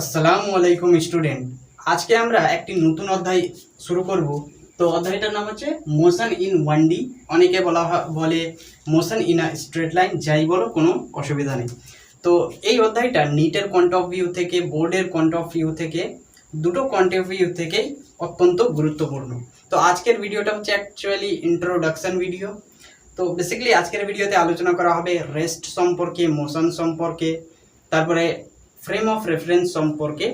আসসালামু আলাইকুম, স্টুডেন্ট। আজকে আমরা একটি নতুন অধ্যায় শুরু করব। তো অধ্যায়টার নাম হচ্ছে মোশন ইন ওয়ান ডি। অনেকে বলা বলে motion in a straight line, যাই বলো, কোনো অসুবিধা নেই। তো এই অধ্যায়টা নিটের পয়েন্ট অফ ভিউ থেকে, বোর্ডের পয়েন্ট অফ ভিউ থেকে, দুটো পয়েন্ট অফ ভিউ থেকেই অত্যন্ত গুরুত্বপূর্ণ। তো আজকের ভিডিওটা হচ্ছে অ্যাকচুয়ালি ইন্ট্রোডাকশন ভিডিও তো বেসিক্যালি আজকের ভিডিওতে আলোচনা করা হবে রেস্ট সম্পর্কে মোশন সম্পর্কে, তারপরে ফ্রেম অফ রেফারেন্স সম্পর্কে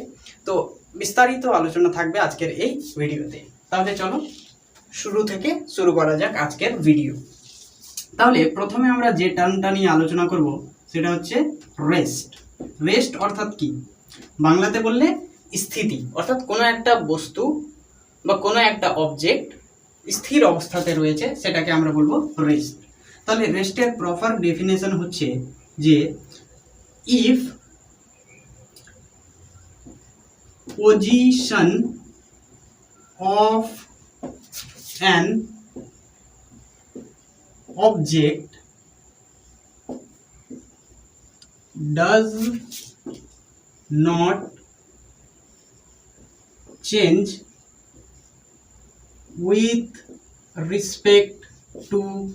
তো বিস্তারিত আলোচনা থাকবে আজকের এই ভিডিওতে। তাহলে চলো শুরু থেকে শুরু করা যাক আজকের ভিডিও। তাহলে প্রথমে আমরা যে টার্মটা নিয়ে আলোচনা করব, সেটা হচ্ছে রেস্ট রেস্ট অর্থাৎ কি? বাংলাতে বললে স্থিতি, অর্থাৎ কোনো একটা বস্তু বা কোনো একটা অবজেক্ট স্থির অবস্থাতে রয়েছে, সেটাকে আমরা বলব রেস্ট তাহলে রেস্টের প্রপার ডেফিনেশন হচ্ছে যে if position of an object does not change with respect to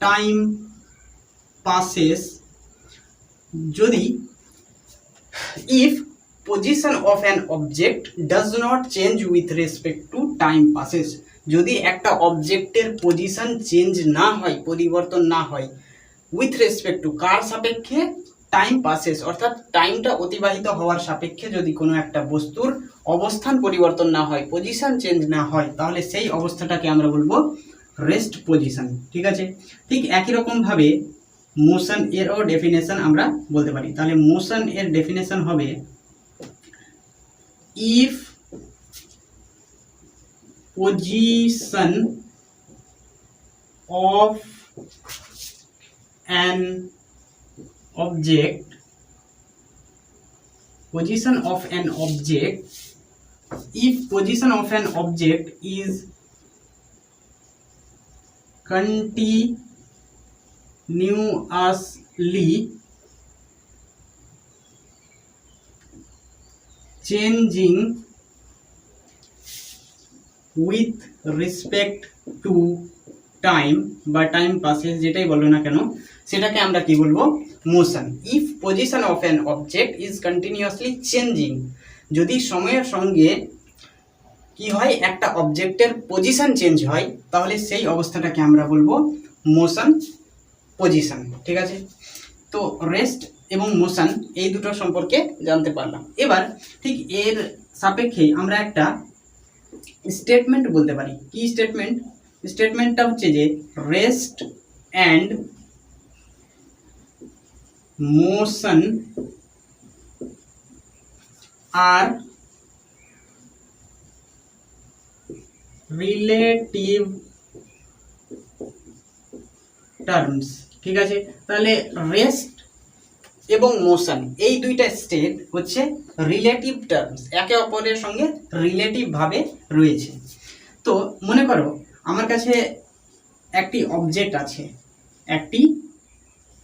time passes. যদি if position of an object does not change with respect to time passes, যদি একটা অবজেক্টের পজিশন চেঞ্জ না হয়, পরিবর্তন না হয় উইথ রেসপেক্ট টু কার সাপেক্ষে? টাইম পাসেস অর্থাৎ টাইমটা অতিবাহিত হওয়ার সাপেক্ষে যদি কোনো একটা বস্তুর অবস্থান পরিবর্তন না হয় পজিশন চেঞ্জ না হয়, তাহলে সেই অবস্থাটাকে আমরা বলব রেস্ট পজিশন ঠিক আছে? ঠিক একই রকমভাবে মোশন এরও ডেফিনেশন আমরা বলতে পারি তাহলে মোশন এর ডেফিনেশন হবে if position of an object position of an object if position of an object is continuously changing with respect to time বা টাইম পাসেস যেটাই বলো না কেন, সেটাকে আমরা কি বলব? Motion. If position of an object is continuously changing, যদি সময়ের সঙ্গে কি হয়, একটা অবজেক্টের পজিশন চেঞ্জ হয়, তাহলে সেই অবস্থাটাকে আমরা বলব মোশন পজিশন ঠিক আছে? তো রেস্ট এবং মোশন এই দুটো সম্পর্কে জানতে পারলাম। এবার ঠিক এর সাপেক্ষেই আমরা একটা স্টেটমেন্ট বলতে পারি। কি স্টেটমেন্ট স্টেটমেন্টটা হচ্ছে যে rest and motion are relative terms ঠিক আছে? তাহলে রেস্ট এবং মোশন এই দুইটা স্টেট হচ্ছে রিলেটিভ টার্মস একে অপরের সঙ্গে রিলেটিভ ভাবে রয়েছে। তো মনে করো, আমার কাছে একটি অবজেক্ট আছে, একটি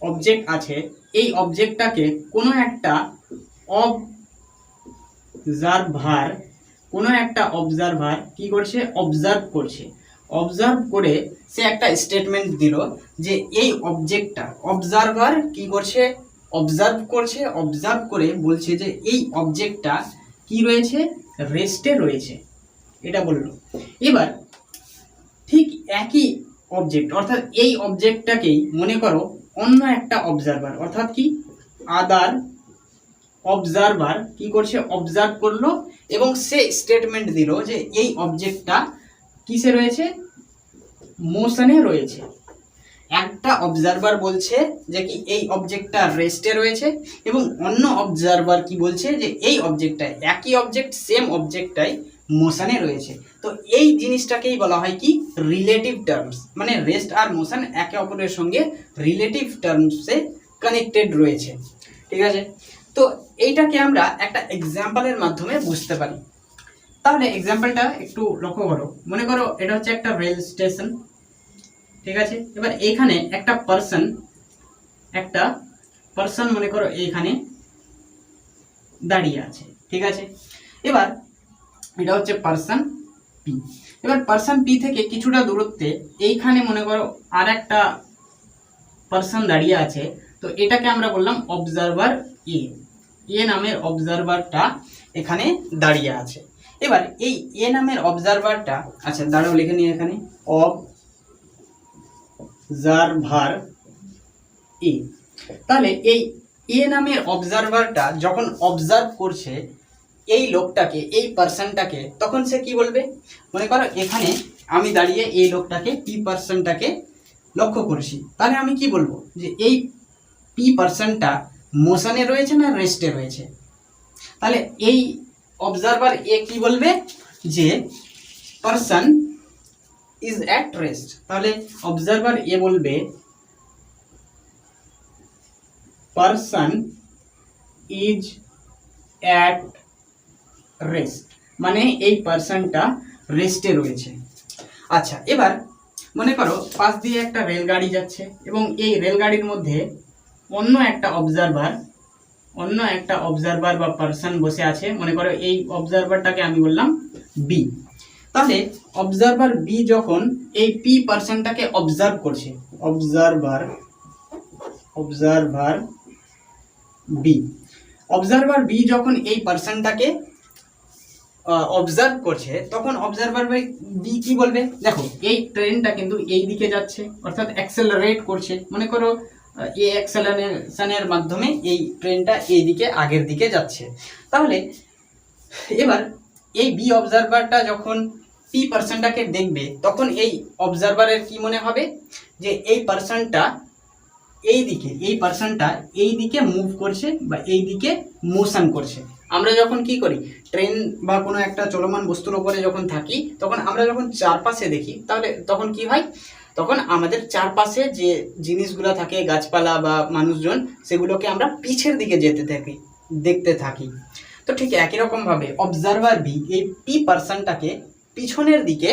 অবজেক্ট আছে, এই অবজেক্টটাকে কোনো একটা অবজারভার কোনো একটা অবজারভার কি করছে? অবজার্ভ করছে। অবজার্ভ করে সে একটা স্টেটমেন্ট দিল যে এই অবজেক্টটা অবজারভার কি করছে? অবজার্ভ করছে অবজার্ভ করে বলছে যে এই অবজেক্টটা কি রয়েছে? রেস্টে রয়েছে। এটা বলল। এবার ঠিক একই অবজেক্ট অর্থাৎ এই অবজেক্টটাকেই মনে করো অন্য একটা অবজারভার অর্থাৎ কি? আদার অবজারভার কি করছে? অবজার্ভ করল এবং সে স্টেটমেন্ট দিল যে এই অবজেক্টটা কিসে রয়েছে? মোশনে রয়েছে। একটা অবজারভার বলছে যে কি এই অবজেক্টটা রেস্টে রয়েছে এবং অন্য অবজারভার কি বলছে যে এই অবজেক্টটাই একই অবজেক্ট সেম অবজেক্টটাই মোশনে রয়েছে। তো এই জিনিসটাকেই বলা হয় কি? রিলেটিভ টার্মস মানে রেস্ট আর মোশন একে অপরের সঙ্গে রিলেটিভ টার্মসে কানেক্টেড রয়েছে। ঠিক আছে? তো এইটাকে আমরা একটা এক্সাম্পলের মাধ্যমে বুঝতে পারি। তাহলে এক্সাম্পলটা একটু লক্ষ্য করো। মনে করো এটা হচ্ছে একটা রেল স্টেশন ঠিক আছে? এবার এখানে একটা পার্সন একটা পার্সন মনে করো এইখানে দাঁড়িয়ে আছে, ঠিক আছে? এবার এটা হচ্ছে পার্সন পি এবার পার্সন পি থেকে কিছুটা দূরত্বে এইখানে মনে করো আর একটা পার্সন দাঁড়িয়ে আছে, তো এটাকে আমরা বললাম অবজারভার এ এ নামের অবজারভারটা এখানে দাঁড়িয়ে আছে। এবার এই এ নামের অবজারভারটা আচ্ছা দাঁড়াও লিখে নিয়ে এখানে অবজারভার ই তাহলে এই এ নামের অবজারভারটা যখন অবজার্ভ করছে এই লোকটাকে, এই পার্সনটাকে তখন সে কি বলবে? মনে করো এখানে আমি দাঁড়িয়ে এই লোকটাকে পি পার্সনটাকে লক্ষ্য করছি। তাহলে আমি কি বলব? যে এই পি পার্সনটা মোশনে রয়েছে না রেস্টে রয়েছে? তাহলে এই অবজারভার এ কি বলবে? যে পার্সন ইজ অ্যাট রেস্ট তাহলে অবজারভার এ বলবে পার্সন ইজ অ্যাট রেস্ট মানে এই পার্সনটা রেস্টে রয়েছে। আচ্ছা এবার মনে করো পাশ দিয়ে একটা রেলগাড়ি যাচ্ছে এবং এই রেলগাড়ির মধ্যে অন্য একটা অবজারভার অন্য একটা অবজারভার বা পার্সন বসে আছে, মনে করো এই অবজারভারটাকে আমি বললাম বি তাহলে অবজারভার বি যখন এই পি পার্সনটাকে অবজার্ভ করছে observer observer B observer B যখন এই পার্সনটাকে অবজার্ভ করছে, তখন অবজারভার বি কি বলবে? দেখো, এই ট্রেনটা কিন্তু এই দিকে যাচ্ছে, অর্থাৎ অ্যাক্সেলারেট করছে। মনে করো এই অ্যাক্সেলারেশনের মাধ্যমে এই ট্রেনটা এই দিকে আগের দিকে যাচ্ছে। তাহলে এবার এই বি অবজারভারটা যখন পি পার্সনটাকে দেখবে, তখন এই অবজারভারের কি মনে হবে? যে এই পার্সনটা এই দিকে এই পার্সনটা এই দিকে মুভ করছে বা এই দিকে মোশন করছে। আমরা যখন কি করি? ট্রেন বা কোনো একটা চলমান বস্তুর ওপরে যখন থাকি, তখন আমরা যখন চারপাশে দেখি, তাহলে তখন কি হয়? তখন আমাদের চারপাশে যে জিনিসগুলো থাকে, গাছপালা বা মানুষজন, সেগুলোকে আমরা পিছের দিকে যেতে থাকি, দেখতে থাকি। তো ঠিক একই রকমভাবে অবজারভার বি এই পি পার্সনটাকে পিছনের দিকে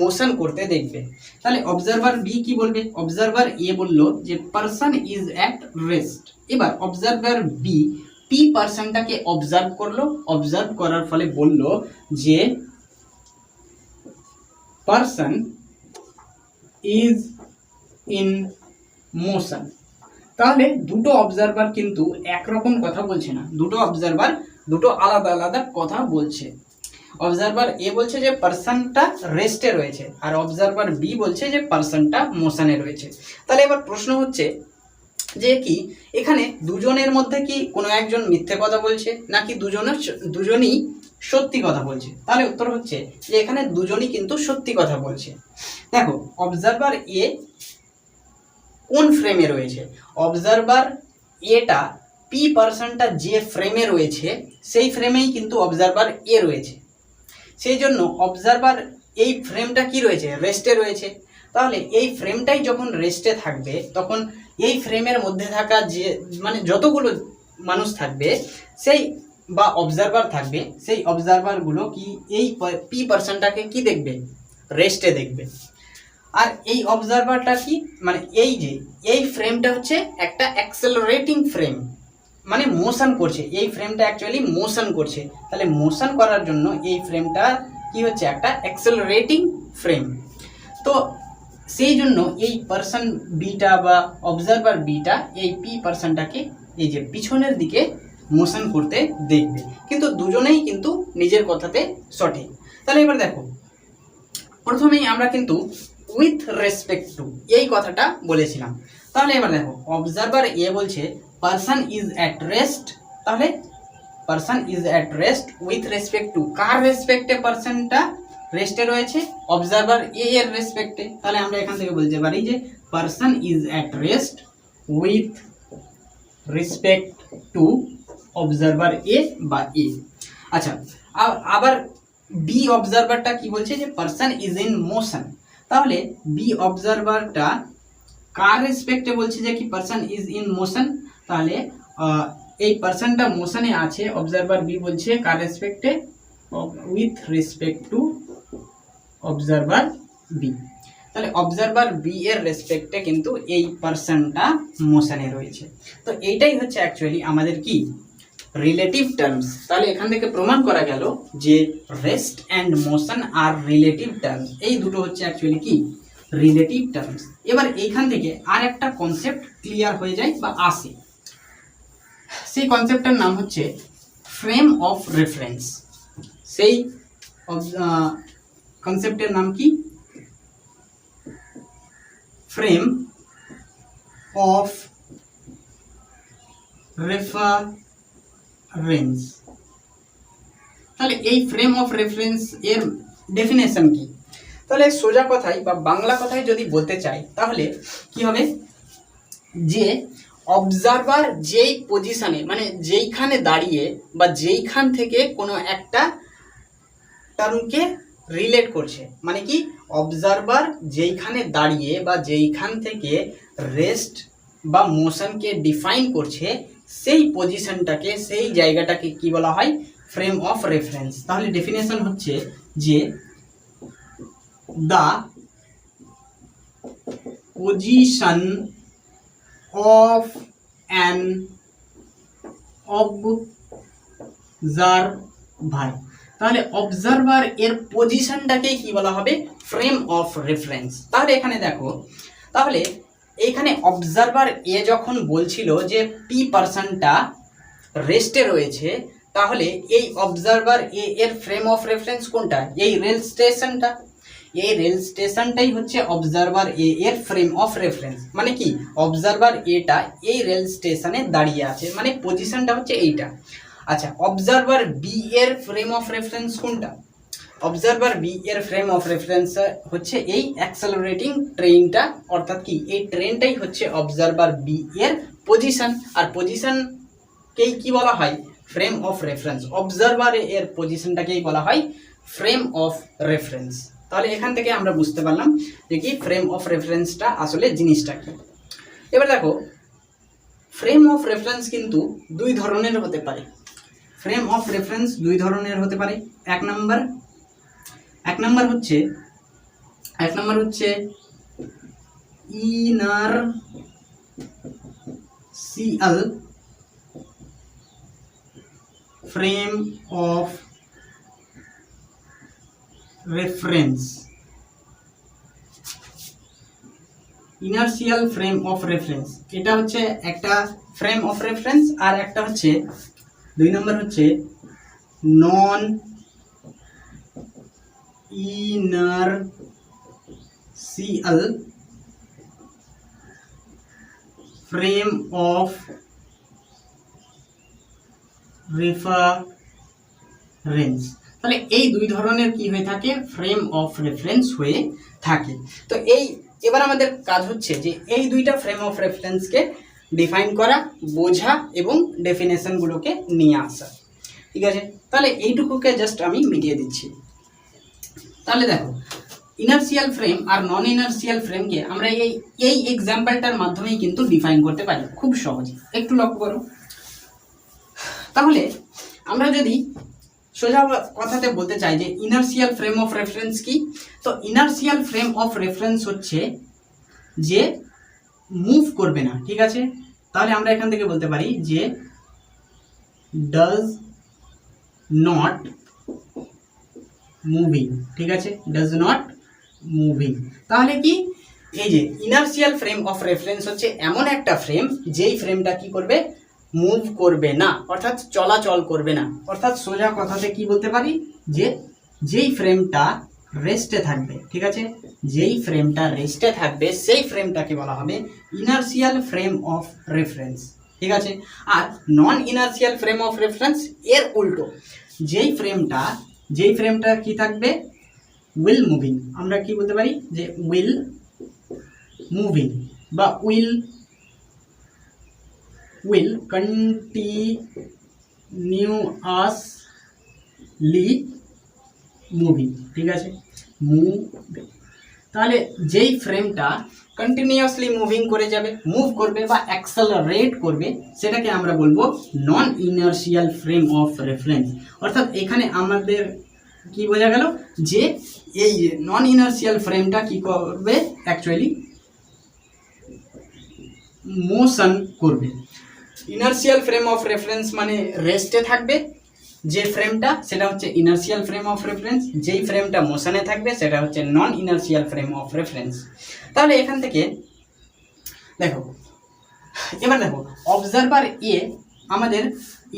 মোশন করতে দেখবে। তাহলে অবজারভার বি কি বলবে? অবজারভার এ বলল যে পার্সন ইজ অ্যাট রেস্ট এবার অবজারভার বি পি পার্সনটাকে অবজার্ভ করল অবজার্ভ করার ফলে বলল যে পার্সন ইজ ইন মোশন তাহলে দুটো অবজারভার কিন্তু একরকম কথা বলছে না। দুটো অবজারভার দুটো আলাদা আলাদা কথা বলছে। অবজারভার এ বলছে যে পার্সনটা রেস্টে রয়েছে আর অবজারভার বি বলছে যে পার্সনটা মোশনে রয়েছে। তাহলে এবার প্রশ্ন হচ্ছে যে কি এখানে দুজনের মধ্যে কি কোনো একজন মিথ্যে কথা বলছে নাকি দুজনের দুজনই সত্যি কথা বলছে। তাহলে উত্তর হচ্ছে যে এখানে দুজনই কিন্তু সত্যি কথা বলছে। দেখো অবজারভার এ কোন ফ্রেমে রয়েছে? অবজারভার এটা পি পার্সনটা যে ফ্রেমে রয়েছে, সেই ফ্রেমেই কিন্তু অবজারভার এ রয়েছে। সেই জন্য অবজারভার এই ফ্রেমটা কি রয়েছে? রেস্টে রয়েছে। তাহলে এই ফ্রেমটাই যখন রেস্টে থাকবে, তখন এই ফ্রেমের মধ্যে থাকা যে মানে যতগুলো মানুষ থাকবে, সেই বা অবজারভার থাকবে, সেই অবজারভারগুলো কি এই পি পার্সনটাকে কি দেখবে? রেস্টে দেখবে। আর এই অবজারভারটা কি? মানে এই যে, এই ফ্রেমটা হচ্ছে একটা অ্যাক্সেলারেটিং ফ্রেম মানে মোশন করছে। এই ফ্রেমটা অ্যাকচুয়ালি মোশন করছে। তাহলে মোশন করার জন্য এই ফ্রেমটা কি হচ্ছে? একটা অ্যাক্সেলারেটিং ফ্রেম তো সেই জন্য এই পার্সন বিটা বা অবজারভার বিটা এই পি পার্সনটাকে এই যে পিছনের দিকে মোশন করতে দেখবে। কিন্তু দুজনেই কিন্তু নিজের কথাতে সঠিক। তাহলে এবার দেখো, প্রথমেই আমরা কিন্তু উইথ রেসপেক্ট টু এই কথাটা বলেছিলাম। তাহলে এবার দেখো অবজারভার এ বলছে পার্সন ইজ অ্যাট রেস্ট তাহলে person is at rest with respect to কার রেসপেক্টে পার্সনটা রেস্টে রয়েছে? অবজারভার এ এর রেসপেক্টে তাহলে আমরা এখান থেকে বলতে পারি যে person is at rest with respect to observer A বা এ আচ্ছা আ- আবার বি অবজারভারটা কি বলছে যে পার্সন ইজ ইন মোশন তাহলে বি অবজারভারটা কার রেসপেক্টে বলছে যে কি পার্সন ইজ ইন মোশন তাহলে এই পার্সনটা মোশনে আছে অবজারভার বি বলছে কার রেসপেক্টে with respect to observer B তাহলে অবজারভার বি এর রেসপেক্টে কিন্তু এই পার্সনটা মোশনে রয়েছে। তো এইটাই হচ্ছে অ্যাকচুয়ালি আমাদের কি? রিলেটিভ টার্মস তাহলে এখান থেকে প্রমাণ করা গেল যে rest and motion R relative terms এই দুটো হচ্ছে অ্যাকচুয়ালি কি? রিলেটিভ টার্মস এবার এইখান থেকে আর একটা কনসেপ্ট ক্লিয়ার হয়ে যায় বা আসে। সেই কনসেপ্টটার নাম হচ্ছে ফ্রেম অফ রেফারেন্স সেই কনসেপ্টের নাম কি? ফ্রেম অফ রেফারেন্স তাহলে এই ফ্রেম অফ রেফারেন্স এর ডেফিনেশন কি? তাহলে সোজা কথায় বা বাংলা কথায় যদি বলতে চাই, তাহলে কি হবে? যে অবজারভার যেই পজিশনে মানে যেইখানে দাঁড়িয়ে বা যেইখান থেকে কোনো একটা টার্মকে রিলেট করছে মানে কি? অবজারভার যেইখানে দাঁড়িয়ে বা যেইখান থেকে রেস্ট বা মোশনকে ডিফাইন করছে সেই পজিশনটাকে সেই জায়গাটাকে কি বলা হয়? ফ্রেম অফ রেফারেন্স তাহলে ডেফিনেশন হচ্ছে যে the position of an observer. তাহলে অবজারভার এর পজিশনটাকে কি বলা হবে? ফ্রেম অফ রেফারেন্স তাহলে এখানে দেখো, তাহলে এখানে অবজারভার এ যখন বলছিল যে পি পার্সনটা রেস্টে রয়েছে, তাহলে এই অবজারভার এ এর ফ্রেম অফ রেফারেন্স কোনটা? এই রেল স্টেশনটা এই রেল স্টেশনটাই হচ্ছে অবজারভার এ এর ফ্রেম অফ রেফারেন্স মানে কি? অবজারভার এটা এই রেল স্টেশনে দাঁড়িয়ে আছে। মানে পজিশনটা হচ্ছে এইটা। আচ্ছা অবজারভার বি এর ফ্রেম অফ রেফারেন্স কোনটা? অবজারভার বি এর ফ্রেম অফ রেফারেন্স হচ্ছে এই অ্যাক্সেলারেটিং ট্রেনটা অর্থাৎ কি? এই ট্রেনটাই হচ্ছে অবজারভার বি এর পজিশন আর পজিশনকেই কি বলা হয়? ফ্রেম অফ রেফারেন্স অবজারভার এর পজিশনটাকেই বলা হয় ফ্রেম অফ রেফারেন্স তাহলে এখান থেকে আমরা বুঝতে পারলাম যে কি ফ্রেম অফ রেফারেন্সটা আসলে জিনিসটা কি। এবার দেখো ফ্রেম অফ রেফারেন্স কিন্তু দুই ধরনের হতে পারে। ফ্রেম অফ রেফারেন্স দুই ধরনের হতে পারে। এক নাম্বার এক নাম্বার হচ্ছে, এক নাম্বার হচ্ছে inertial frame of reference. Inertial frame of reference. এটা হচ্ছে একটা ফ্রেম অফ রেফারেন্স আর একটা হচ্ছে, দুই নম্বর হচ্ছে non inertial frame of reference. তাহলে এই দুই ধরনের কি হয়ে থাকে? ফ্রেম অফ রেফারেন্স হয়ে থাকে। তো এই এবার আমাদের কাজ হচ্ছে যে এই দুইটা ফ্রেম অফ রেফারেন্সকে ডিফাইন করা, বোঝা এবং ডেফিনেশনগুলোকে নিয়ে আসা। ঠিক আছে? তাহলে এইটুকুকে জাস্ট আমি মিটিয়ে দিচ্ছি। তাহলে দেখো ইনার্সিয়াল ফ্রেম আর নন ইনার্সিয়াল ফ্রেমকে আমরা এই এই এক্সাম্পলটার মাধ্যমেই কিন্তু ডিফাইন করতে পারি, খুব সহজে। একটু লক্ষ্য করো। তাহলে আমরা যদি সোজা কথাতে বলতে চাই যে ইনার্সিয়াল ফ্রেম অফ রেফারেন্স কি, তো ইনার্সিয়াল ফ্রেম অফ রেফারেন্স হচ্ছে যে মুভ করবে না, ঠিক আছে? তাহলে আমরা এখান থেকে বলতে পারি যে ডাজ নট মুভিং ঠিক আছে? ডাজ নট মুভিং তাহলে কি? এই যে ইনার্সিয়াল ফ্রেম অফ রেফারেন্স হচ্ছে এমন একটা ফ্রেম যেই ফ্রেমটা কি করবে? মুভ করবে না। অর্থাৎ চলাচল করবে না। অর্থাৎ সোজা কথাতে কি বলতে পারি? যে যেই ফ্রেমটা রেস্টে থাকবে, ঠিক আছে? যেই ফ্রেমটা রেস্টে থাকবে, সেই ফ্রেমটাকে বলা হবে ইনার্সিয়াল ফ্রেম অফ রেফারেন্স ঠিক আছে? আর non inertial frame of reference এর উল্টো, যেই ফ্রেমটা যেই ফ্রেমটা কি থাকবে? উইল মুভিং আমরা কি বলতে পারি? যে উইল মুভিং বা উইল উইল continuously মুভিং ঠিক আছে? মুভ তাহলে যেই ফ্রেমটা কন্টিনিউয়াসলি মুভিং করে যাবে মুভ করবে বা অ্যাক্সেলারেট করবে, সেটাকে আমরা বলব non inertial frame of reference অর্থাৎ এখানে আমাদের কি বোঝা গেল? যে এই নন ইনার্সিয়াল ফ্রেমটা কি করবে? অ্যাকচুয়ালি মোশন করবে। ইনার্সিয়াল ফ্রেম অফ রেফারেন্স মানে রেস্টে থাকবে যে ফ্রেমটা সেটা হচ্ছে ইনার্সিয়াল ফ্রেম অফ রেফারেন্স যেই ফ্রেমটা মোশনে থাকবে, সেটা হচ্ছে non inertial frame of reference তাহলে এখান থেকে, দেখো, এবার দেখো অবজারভার এ আমাদের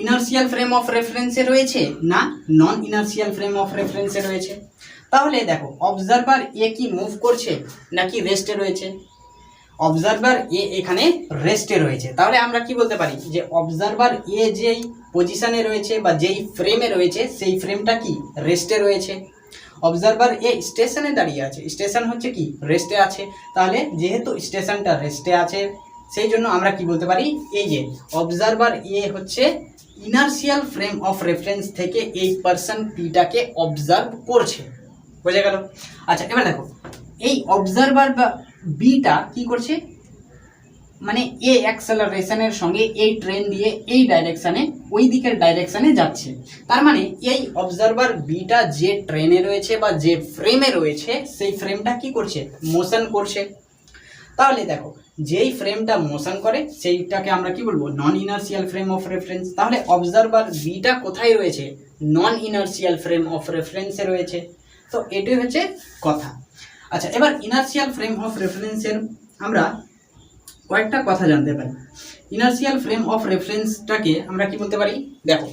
ইনার্সিয়াল ফ্রেম অফ রেফারেন্সে রয়েছে না নন ইনার্সিয়াল ফ্রেম অফ রেফারেন্সে রয়েছে? তাহলে দেখো অবজারভার এ কি মুভ করছে, নাকি রেস্টে রয়েছে? অবজারভার এ এখানে রেস্টে রয়েছে। তাহলে আমরা কি বলতে পারি? যে অবজারভার এ যেই পজিশনে রয়েছে বা যেই ফ্রেমে রয়েছে, সেই ফ্রেমটা কি? রেস্টে রয়েছে। অবজারভার এ স্টেশনে দাঁড়িয়ে আছে। স্টেশন হচ্ছে কি? রেস্টে আছে। তাহলে যেহেতু স্টেশনটা রেস্টে আছে, সেই জন্য আমরা কি বলতে পারি? এই যে অবজারভার এ হচ্ছে ইনার্সিয়াল ফ্রেম অফ রেফারেন্স থেকে এই পার্সন পিটাকে অবজার্ভ করছে। বোঝা গেল? আচ্ছা এবার দেখো। এই অবজারভার বা বিটা কি করছে? মানে এ অ্যাক্সেলারেশনের সঙ্গে এই ট্রেন দিয়ে এই ডাইরেকশানে ওই দিকের ডাইরেকশানে যাচ্ছে। তার মানে এই অবজারভার বিটা যে ট্রেনে রয়েছে বা যে ফ্রেমে রয়েছে, সেই ফ্রেমটা কি করছে? মোশন করছে। তাহলে দেখো, যেই ফ্রেমটা মোশন করে, সেইটাকে আমরা কি বলব? Non inertial frame of reference তাহলে অবজারভার বিটা কোথায় রয়েছে? নন ইনার্সিয়াল ফ্রেম অফ রেফারেন্সে রয়েছে। তো এটাই হচ্ছে কথা। আচ্ছা এবার ইনার্সিয়াল ফ্রেম অফ রেফারেন্সের আমরা কয়েকটা কথা জানতে পারি। ইনার্সিয়াল ফ্রেম অফ রেফারেন্সটাকে আমরা কি বলতে পারি? দেখো।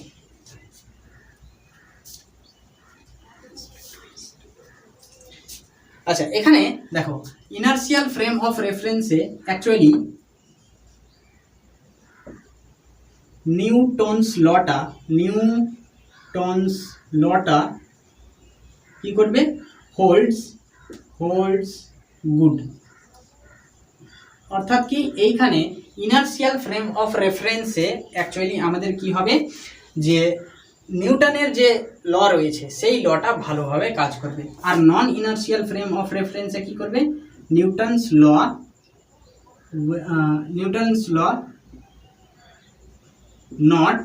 আচ্ছা এখানে দেখো ইনার্সিয়াল ফ্রেম অফ রেফারেন্সে অ্যাকচুয়ালি নিউটনস লটা নিউটনস লটা কি করবে? হোল্ডস হোল্ডস গুড অর্থাৎ কি, এইখানে ইনার্সিয়াল ফ্রেম অফ রেফারেন্সে অ্যাকচুয়ালি আমাদের কি হবে? যে নিউটনের যে ল রয়েছে, সেই লটা ভালোভাবে কাজ করবে। আর নন ইনার্সিয়াল ফ্রেম অফ রেফারেন্সে কি করবে? Newton's law Newton's law not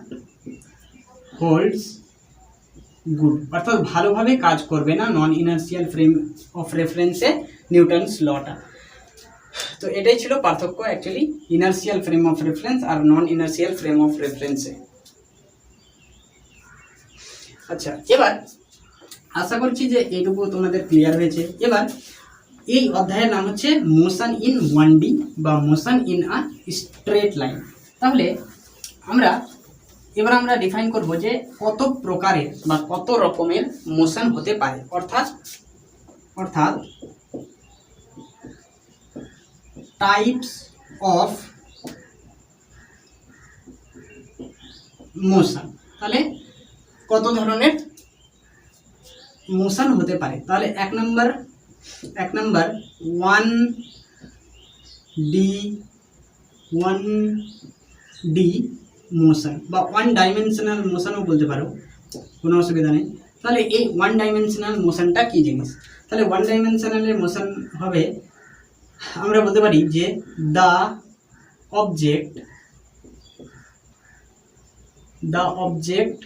holds good অর্থাৎ ভালোভাবে কাজ করবে না নন ইনার্সিয়াল ফ্রেম অফ রেফারেন্সে নিউটনস লটা তো এটাই ছিল পার্থক্য actually inertial frame of reference R non inertial frame of রেফারেন্সে আচ্ছা এবার আশা করছি যে এইটুকু তোমাদের ক্লিয়ার হয়েছে। এবার এই অধ্যায়ের নাম হচ্ছে মোশন ইন ওয়ান ডি বা motion in a straight line তাহলে আমরা এবার আমরা ডিফাইন করব যে কত প্রকারের বা কত রকমের মোশন হতে পারে। অর্থাৎ অর্থাৎ টাইপস অফ মোশন তাহলে কত ধরনের মোশন হতে পারে? তাহলে এক নম্বর এক number one D one D motion বা ওয়ান ডাইমেনশনাল মোশনও বলতে পারো, কোনো অসুবিধা নেই। তাহলে এই ওয়ান ডাইমেনশনাল মোশনটা কী জিনিস? তাহলে ওয়ান ডাইমেনশনালের মোশন হবে, আমরা বলতে পারি যে the object the object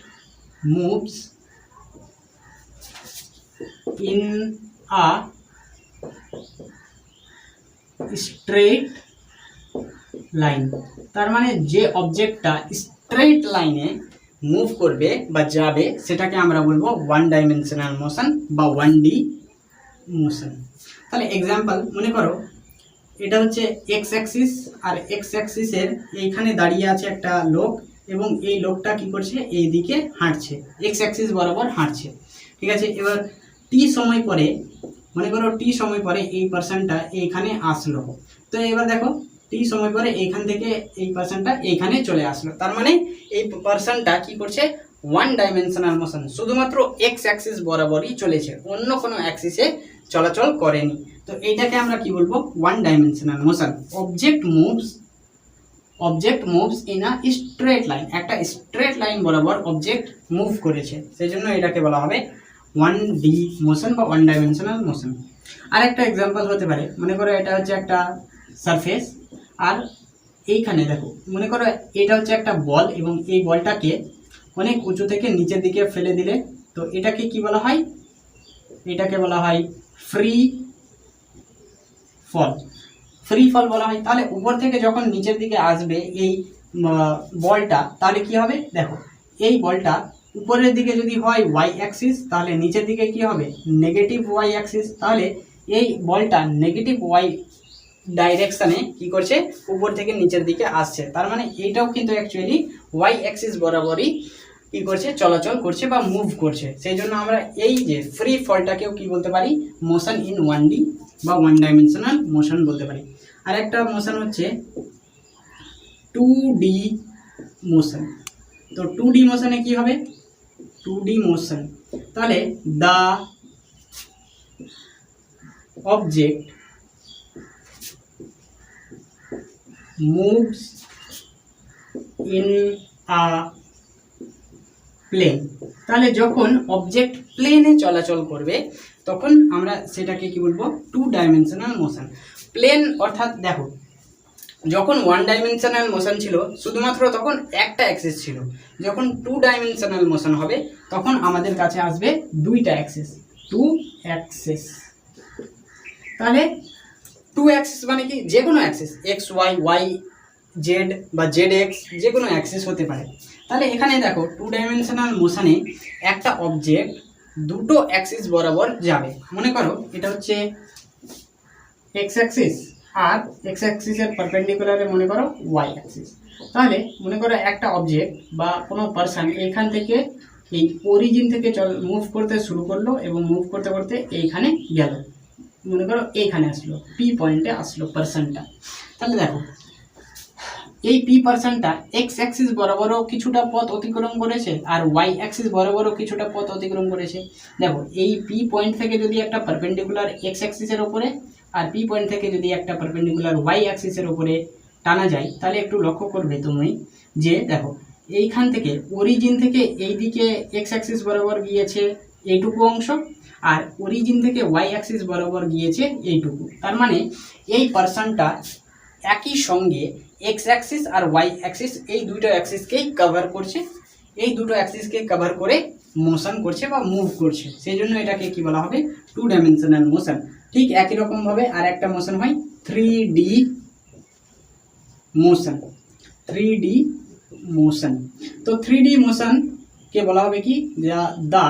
moves in a straight line তার মানে যে অবজেক্টটা স্ট্রেট লাইনে মুভ করবে বা যাবে, সেটাকে আমরা বলব ওয়ান ডাইমেনশনাল মোশন বা ওয়ান ডি মোশন তাহলে এক্সাম্পল মনে করো, এটা হচ্ছে এক্স অ্যাক্সিস আর এক্স অ্যাক্সিসের এইখানে দাঁড়িয়ে আছে একটা লোক এবং এই লোকটা কি করছে এই দিকে হাঁটছে এক্স অ্যাক্সিস বরাবর হাঁটছে। ঠিক আছে, এবার টি সময় পরে, মনে করো টি সময় পরে এই পার্সনটা এইখানে আসলো। তো এবার দেখো টি সময় পরে এইখান থেকে এই পার্সনটা এইখানে চলে আসলো। তার মানে এই পার্সনটা কি করছে? ওয়ান ডাইমেনশনাল মোশন শুধুমাত্র এক্স অ্যাক্সিস বরাবরই চলেছে। অন্য কোনো অ্যাক্সিসে চলাচল করেনি। তো এইটাকে আমরা কি বলব? One dimensional motion object moves object moves in a straight line একটা স্ট্রেট লাইন বরাবর অবজেক্ট মুভ করেছে। সেই জন্য এটাকে বলা হবে ওয়ান ডি মোশন বা ওয়ান ডাইমেনশনাল মোশন আর একটা এক্সাম্পল হতে পারে। মনে করো এটা হচ্ছে একটা সারফেস আর এইখানে দেখো, মনে করো এটা হচ্ছে একটা বল এবং এই বলটাকে অনেক উঁচু থেকে নিচের দিকে ফেলে দিলে, তো এটাকে কি বলা হয়? এটাকে বলা হয় ফ্রি ফল ফ্রি ফল বলা হয়। তাহলে উপর থেকে যখন নিচের দিকে আসবে এই বলটা, তাহলে কি হবে? দেখো, এই বলটা উপরের দিকে যদি হয় ওয়াই অ্যাক্সিস তাহলে নিচের দিকে কি হবে? নেগেটিভ ওয়াই অ্যাক্সিস তাহলে এই বলটা নেগেটিভ ওয়াই ডাইরেকশানে কি করছে? উপর থেকে নিচের দিকে আসছে। তার মানে এইটাও কিন্তু অ্যাকচুয়ালি ওয়াই অ্যাক্সিস বরাবরই কি করছে? চলাচল করছে বা মুভ করছে। সেই জন্য আমরা এই যে ফ্রি ফলটাকেও কি বলতে পারি? মোশন ইন ওয়ান ডি বা ওয়ান ডাইমেনশনাল মোশন বলতে পারি। আর একটা মোশন হচ্ছে টু ডি মোশন তো টু ডি মোশনে কী হবে? টু ডি মোশন তাহলে the object moves in a plane তাহলে যখন অবজেক্ট প্লেনে চলাচল করবে, তখন আমরা সেটাকে কি বলব? টু ডাইমেনশনাল মোশন প্লেন অর্থাৎ দেখো, যখন ওয়ান ডাইমেনশনাল মোশন ছিল, শুধুমাত্র তখন একটা অ্যাক্সিস ছিল। যখন টু ডাইমেনশনাল মোশন হবে, তখন আমাদের কাছে আসবে দুইটা অ্যাক্সিস টু অ্যাক্সিস তাহলে টু অ্যাক্সিস মানে কি? যে কোনো axis X Y Y Z বা জেড এক্স যে কোনো অ্যাক্সিস হতে পারে। তাহলে এখানে দেখো টু ডাইমেনশনাল মোশনে একটা অবজেক্ট দুটো অ্যাক্সিস বরাবর যাবে। মনে করো, এটা হচ্ছে এক্স অ্যাক্সিস আর এক্স অ্যাক্সিসের পারপেন্ডিকুলারে মনে করো ওয়াই অ্যাক্সিস তাহলে মনে করো একটা অবজেক্ট বা কোনো পার্সন এখান থেকে এই অরিজিন থেকে চল মুভ করতে শুরু করল এবং মুভ করতে করতে এইখানে গেল। মনে করো এইখানে আসলো পি পয়েন্টে আসলো পার্সনটা তাহলে দেখো, এই পি পার্সনটা এক্স অ্যাক্সিস বরাবরও কিছুটা পথ অতিক্রম করেছে আর ওয়াই অ্যাক্সিস বরাবরও কিছুটা পথ অতিক্রম করেছে। দেখো, এই পি পয়েন্ট থেকে যদি একটা পারপেন্ডিকুলার এক্স অ্যাক্সিসের ওপরে আর পি পয়েন্ট থেকে যদি একটা পারপেন্ডিকুলার ওয়াই অ্যাক্সিসের ওপরে টানা যায়, তাহলে একটু লক্ষ্য করবে তুমি যে দেখো, এইখান থেকে অরিজিন থেকে এই দিকে এক্স অ্যাক্সিস বরাবর গিয়েছে এইটুকু অংশ আর অরিজিন থেকে ওয়াই অ্যাক্সিস বরাবর গিয়েছে এইটুকু। তার মানে এই পার্সনটা একই সঙ্গে এক্স অ্যাক্সিস আর ওয়াই অ্যাক্সিস এই দুটো অ্যাক্সিসকেই কভার করছে। এই দুটো অ্যাক্সিসকে কভার করে মোশন করছে বা মুভ করছে। সেই জন্য এটাকে কি বলা হবে? টু ডাইমেনশনাল মোশন ঠিক একই রকমভাবে আর একটা মোশন হয় three D motion three D motion তো থ্রি ডি মোশনকে বলা হবে কি? The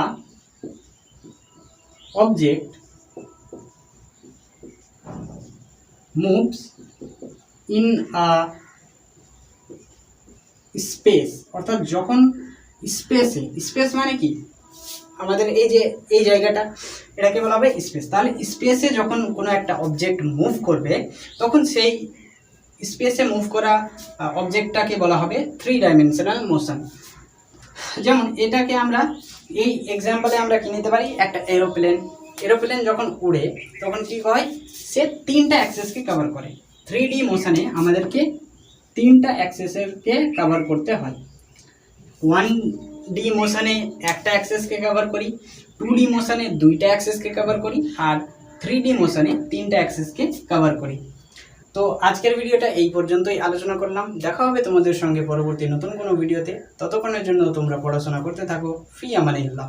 object moves in a space অর্থাৎ যখন স্পেসে স্পেস মানে কি? আমাদের এই যে, এই জায়গাটা, এটাকে বলা হবে স্পেস তাহলে স্পেসে যখন কোনো একটা অবজেক্ট মুভ করবে, তখন সেই স্পেসে মুভ করা অবজেক্টটাকে বলা হবে থ্রি ডাইমেনশনাল মোশন যেমন এটাকে আমরা এই এক্সাম্পলে আমরা কি নিতে পারি? একটা এরোপ্লেন এরোপ্লেন যখন উড়ে, তখন কি হয়? সে তিনটা অ্যাক্সেসকে কভার করে। থ্রি ডি মোশনে আমাদেরকে তিনটা অ্যাক্সেসকে কভার করতে হয়। ওয়ান ডি মোশনে একটা অ্যাক্সেসকে কভার করি টু ডি মোশনে দুইটা অ্যাক্সেসকে কভার করি, আর থ্রি ডি মোশনে তিনটা অ্যাক্সেসকে কভার করি। তো আজকের ভিডিওটা এই পর্যন্তই আলোচনা করলাম। দেখা হবে তোমাদের সঙ্গে পরবর্তী নতুন কোনো ভিডিওতে। ততক্ষণের জন্য তোমরা পড়াশোনা করতে থাকো। ফি আমানিল্লাহ।